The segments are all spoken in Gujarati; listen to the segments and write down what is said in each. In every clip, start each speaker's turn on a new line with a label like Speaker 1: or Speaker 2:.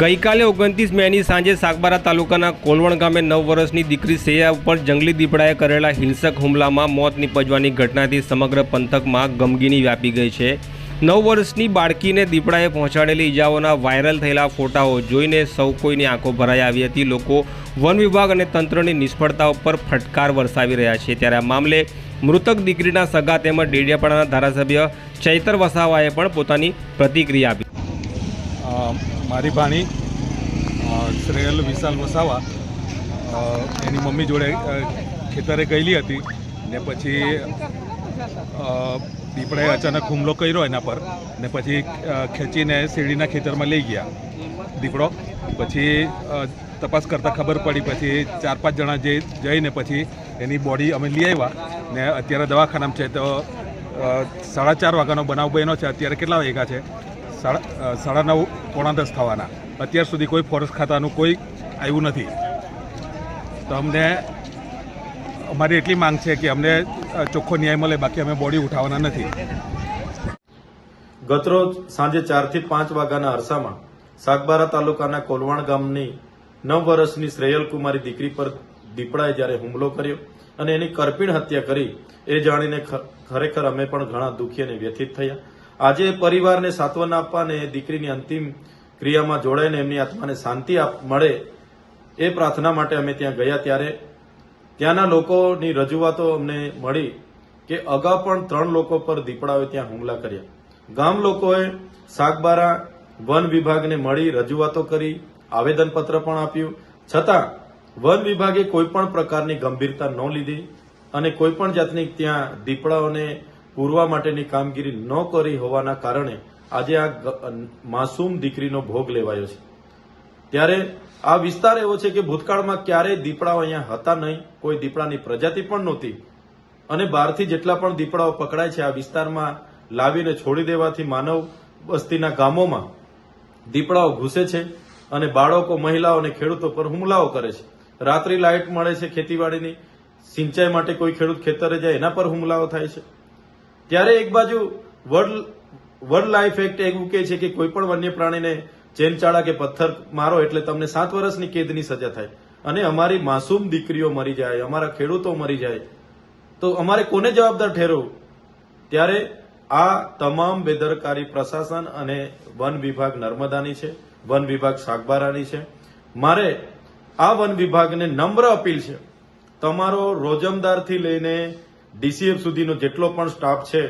Speaker 1: ગઈકાલે ઓગણત્રીસ મેની સાંજે સાગબારા તાલુકાના કોલવણ ગામે નવ વર્ષની દીકરી સેયા ઉપર જંગલી દીપડાએ કરેલા હિંસક હુમલામાં મોત નીપજવાની ઘટનાથી સમગ્ર પંથકમાં ગમગીની વ્યાપી ગઈ છે. નવ વર્ષની બાળકીને દીપડાએ પહોંચાડેલી ઈજાઓના વાયરલ થયેલા ફોટાઓ જોઈને સૌ કોઈની આંખો ભરાઈ આવી હતી. લોકો વન વિભાગ અને તંત્રની નિષ્ફળતા ઉપર ફટકાર વરસાવી રહ્યા છે. ત્યારે આ મામલે મૃતક દીકરીના સગા તેમજ ડેડિયાપાડાના ધારાસભ્ય ચૈતર વસાવાએ પણ પોતાની પ્રતિક્રિયા આપી.
Speaker 2: મારી ભાણી શ્રેયલ વિશાલ વસાવા એની મમ્મી જોડે ખેતરે ગયેલી હતી ને પછી દીપડાએ અચાનક હુમલો કર્યો એના પર ને પછી ખેંચીને શેરડીના ખેતરમાં લઈ ગયા દીપડો. પછી તપાસ કરતાં ખબર પડી, પછી ચાર પાંચ જણા જે જઈને પછી એની બોડી અમે લઈ આવ્યા ને અત્યારે દવાખાનામાં છે તો સાડા ચાર વાગ્યાનો બનાવ બન્યો છે. અત્યારે કેટલા વાગ્યા છે? સાડા સાડા નવ પોણા દસ થવાના અત્યાર સુધી કોઈ ફોરેસ્ટ ખાતાનું કોઈ આવ્યું નથી. તો અમને, અમારી એટલી માંગ છે કે અમને ચોખ્ખો ન્યાય મળે, બાકી અમે બોડી ઉઠાવવાના નથી.
Speaker 3: ગતરોજ સાંજે ચારથી પાંચ વાગ્યાના અરસામાં સાગબારા તાલુકાના કોલવાણ ગામની નવ વર્ષની શ્રેયલ કુમારી દીકરી પર દીપડાએ જ્યારે હુમલો કર્યો અને એની કરપીણ હત્યા કરી, એ જાણીને ખરેખર અમે પણ ઘણા દુઃખી અને વ્યથિત થયા. આજે પરિવારને સાંત્વના આપવા અને દીકરીની અંતિમ ક્રિયામાં જોડાઈને એમની આત્માને શાંતિ મળે એ પ્રાર્થના માટે અમે ત્યાં ગયા ત્યારે ત્યાંના લોકોની રજૂઆતો અમને મળી કે અગાઉ પણ ત્રણ લોકો પર દીપડાઓએ ત્યાં હુમલા કર્યા. ગામ લોકોએ સાગબારા વન વિભાગને મળી રજૂઆતો કરી, આવેદનપત્ર પણ આપ્યું. છતાં, વન વિભાગે કોઈપણ પ્રકારની ગંભીરતા ન લીધી અને કોઈ પણ જાતની ત્યાં દીપડાઓને પૂરવા માટેની કામગીરી ન કરી હોવાના કારણે આજે આ માસૂમ દીકરીનો ભોગ લેવાયો છે. ત્યારે આ વિસ્તાર એવો છે કે ભૂતકાળમાં ક્યારેય દીપડાઓ અહીંયા હતા નહીં, કોઈ દીપડાની પ્રજાતિ પણ નહોતી. અને બહારથી જેટલા પણ દીપડાઓ પકડાય છે આ વિસ્તારમાં લાવીને છોડી દેવાથી માનવ વસ્તીના ગામોમાં દીપડાઓ ઘૂસે છે અને બાળકો, મહિલાઓ અને ખેડૂતો પર હુમલાઓ કરે છે. રાત્રિ લાઇટ મળે છે ખેતીવાડીની, સિંચાઈ માટે કોઈ ખેડૂત ખેતરે જાય એના પર હુમલાઓ થાય છે. ત્યારે એક બાજુ વર્લ્ડ વર્લ્ડ લાઈફ એક્ટ એવું કહે છે કે કોઈ પણ વન્ય પ્રાણીને ચેનચાળા કે પથ્થર મારો એટલે તમને સાત વર્ષની કેદની સજા થાય. અને અમારી માસૂમ દીકરીઓ મરી જાય, અમારા ખેડૂતો મરી જાય. તો અમારે કોને જવાબદાર ઠેરવું ત્યારે આ તમામ બેદરકારી પ્રશાસન અને વન વિભાગ નર્મદાની છે, વન વિભાગ સાગબારાની છે. મારે આ વન વિભાગને નમ્ર અપીલ છે. તમારો રોજમદારથી લઈને ડીસીએફ સુધીનો જેટલો પણ સ્ટાફ છે,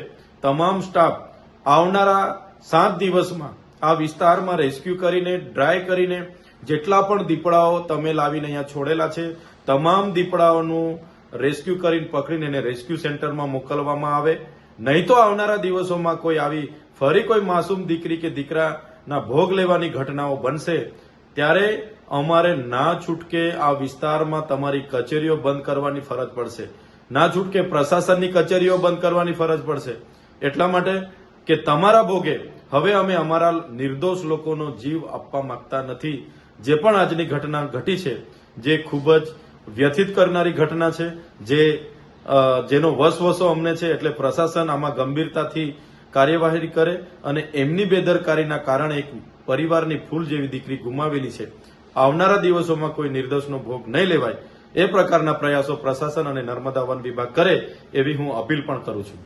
Speaker 3: તમામ સ્ટાફ આવનારા સાત દિવસમાં આ વિસ્તારમાં રેસ્ક્યુ કરીને, ડ્રાય કરીને જેટલા પણ દીપડાઓ તમે લાવીને અહીંયા છોડેલા છે, તમામ દીપડાઓનું રેસ્ક્યુ કરીને પકડીને એને રેસ્ક્યુ સેન્ટરમાં મોકલવામાં આવે. નહીં તો આવનારા દિવસોમાં કોઈ આવી ફરી કોઈ માસૂમ દીકરી કે દીકરાના ભોગ લેવાની ઘટનાઓ બનશે. ત્યારે અમારે ના છૂટકે આ વિસ્તારમાં તમારી કચેરીઓ બંધ કરવાની ફરજ પડશે. ના છૂટકે પ્રશાસનની કચેરીઓ બંધ કરવાની ફરજ પડશે. એટલા માટે કે તમારા ભોગે હવે અમે અમારા નિર્દોષ લોકોનો જીવ આપવા માંગતા નથી. જે પણ આજની ઘટના ઘટી છે, જે ખૂબ જ વ્યથિત કરનારી ઘટના છે, જે જેનો વસવસો અમને છે એટલે પ્રશાસન આમાં ગંભીરતાથી કાર્યવાહી કરે અને એમની બેદરકારીના કારણે એક પરિવારની ફૂલ જેવી દીકરી ગુમાવેલી છે. આવનારા દિવસોમાં કોઈ નિર્દોષનો ભોગ નહીં લેવાય. એ પ્રકારના પ્રયાસો પ્રશાસન અને નર્મદા વન વિભાગ કરે એવી હું અપીલ પણ કરું છું.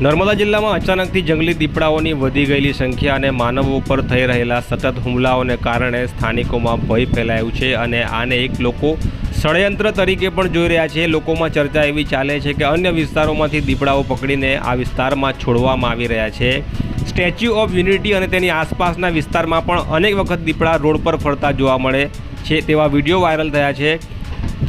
Speaker 1: નર્મદા જિલ્લામાં અચાનકથી જંગલી દીપડાઓની વધી ગયેલી સંખ્યા અને માનવો ઉપર થઈ રહેલા સતત હુમલાઓને કારણે સ્થાનિકોમાં ભય ફેલાયું છે અને આને એક લોકો ષડયંત્ર તરીકે પણ જોઈ રહ્યા છે. લોકોમાં ચર્ચા એવી ચાલે છે કે અન્ય વિસ્તારોમાંથી દીપડાઓ પકડીને આ વિસ્તારમાં છોડવામાં આવી રહ્યા છે. સ્ટેચ્યુ ઓફ યુનિટી અને તેની આસપાસના વિસ્તારમાં પણ અનેક વખત દીપડા રોડ પર ફરતા જોવા મળે છે તેવા વીડિયો વાયરલ થયા છે.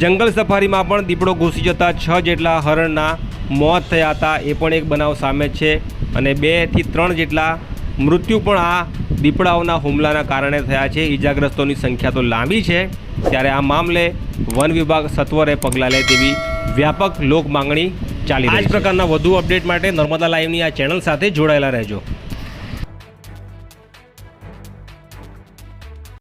Speaker 1: જંગલ સફારીમાં પણ દીપડો ઘૂસી જતા છ જેટલા હરણના મોત થયા હતા એ પણ એક બનાવ સામે છે અને બેથી ત્રણ જેટલા મૃત્યુ પણ આ દીપડાઓના હુમલાના કારણે થયા છે. ઈજાગ્રસ્તોની સંખ્યા તો લાંબી છે ત્યારે આ મામલે વન વિભાગ સત્વરે પગલાં લે તેવી વ્યાપક લોક માંગણી ચાલી આ જ પ્રકારના વધુ અપડેટ માટે નર્મદા લાઈવની આ ચેનલ સાથે જોડાયેલા રહેજો.